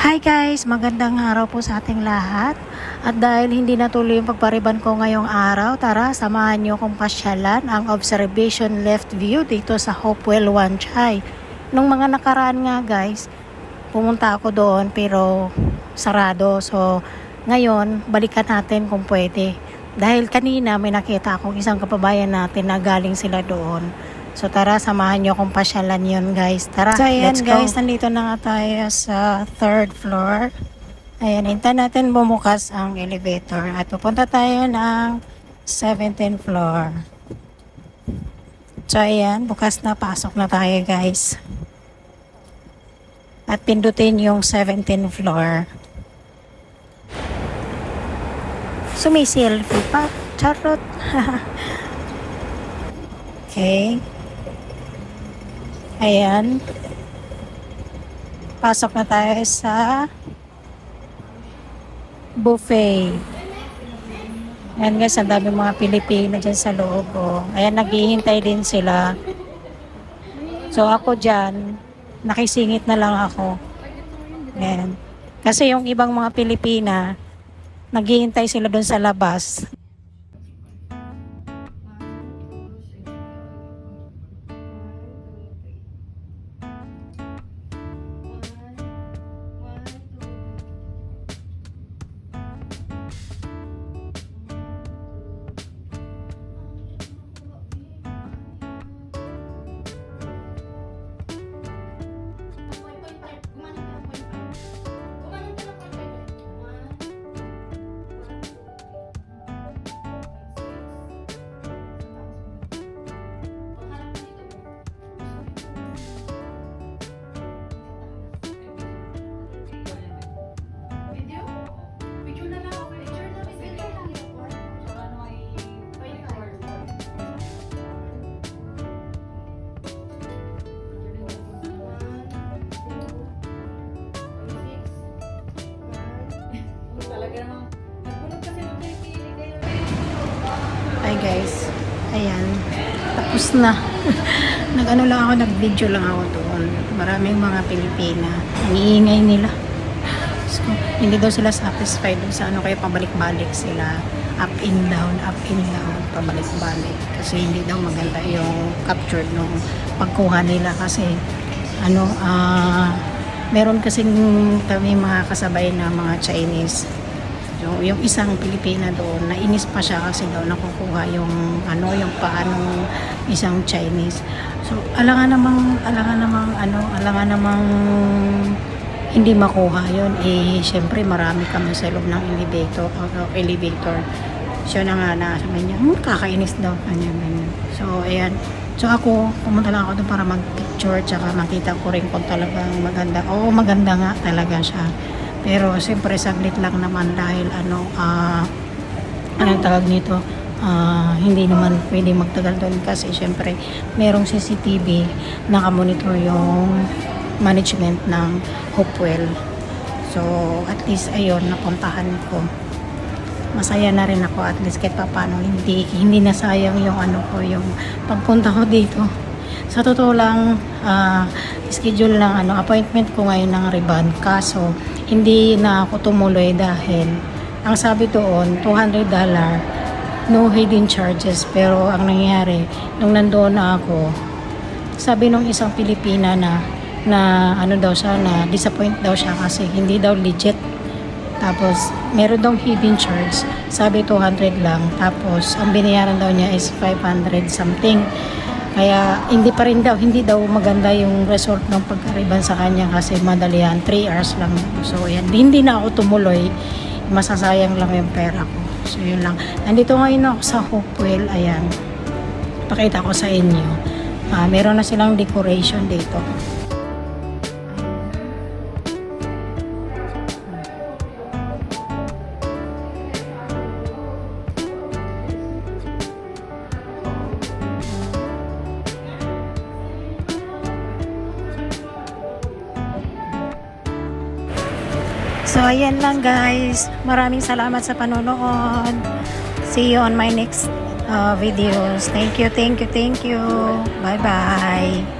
Hi guys! Magandang araw po sa ating lahat. At dahil hindi natuloy yung pagpariban ko ngayong araw, tara samahan nyo kong pasyalan ang observation left view dito sa Hopewell One Chai. Nung mga nakaraan nga guys, pumunta ako doon pero sarado. So ngayon, balikan natin kung pwede. Dahil kanina may nakita akong isang kapabayan natin na galing sila doon. So tara, samahan nyo akong pasyalan yun guys. Tara, So, ayan, let's go. guys, nandito na nga tayo sa third floor. Ayan, hintayin natin bumukas ang elevator at pupunta tayo ng 17th floor. So ayan, bukas na, pasok na tayo guys. At pindutin yung 17th floor. Sumiselfie pa. Charot. okay. Ayan. Pasok na tayo sa buffet. Ayan guys, ang dami mga Pilipino dyan sa loob. Oh. Ayan, naghihintay din sila. So ako dyan, nakisingit na lang ako. Ayan. Kasi yung ibang mga Pilipina, naghihintay sila doon sa labas. Guys. Ayan. Tapos na. Nag-ano lang ako, nag-video lang ako doon. Maraming mga Pilipina. Ang iingay nila. So, hindi daw sila satisfied sa ano kaya pabalik-balik sila. Up and down, up and down, pabalik-balik. Kasi hindi daw maganda yung capture nung pagkuha nila kasi ano, ah meron kasing kami mga kasabay na mga Chinese yung, yung isang Pilipina doon, nainis pa siya kasi daw nakukuha yung ano, yung paanong isang Chinese. So, alangan namang, alangan namang, ano, alangan namang hindi makuha yon Eh, syempre marami kami sa loob ng elevator, uh, elevator. Siya na nga na sabi niya, hmm, kakainis daw. Ganyan, ganyan. So, ayan. So, ako, pumunta lang ako doon para mag-picture tsaka makita ko rin kung talagang maganda. Oo, maganda nga talaga siya. Pero siyempre saglit lang naman dahil ano, ah, anong tawag nito, ah, hindi naman pwede magtagal doon kasi siyempre merong CCTV nakamonitor yung management ng Hopewell. So, at least ayun, napuntahan ko. Masaya na rin ako at least kahit pa paano hindi, hindi nasayang yung ano ko, yung pagpunta ko dito. Sa totoo lang, ah, schedule lang ano, appointment ko ngayon ng rebound. Kaso, hindi na ako tumuloy dahil ang sabi doon, $200 no hidden charges. Pero ang nangyari, nung nandoon na ako, sabi nung isang Pilipina na na ano daw siya na disappoint daw siya kasi hindi daw legit. Tapos meron daw hidden charge. Sabi 200 lang. Tapos ang binayaran daw niya is 500 something kaya hindi pa rin daw hindi daw maganda yung result ng pagkariban sa kanya kasi madalian 3 hours lang. So yan hindi na ako tumuloy. Masasayang lang yung pera ko. So yun lang. Nandito ngayon ako sa Hopewell ayan. Pakita ko sa inyo. Ah, meron na silang decoration dito. So, ayan lang guys. Maraming salamat sa panonood. See you on my next uh, videos. Thank you, thank you, thank you. Bye-bye.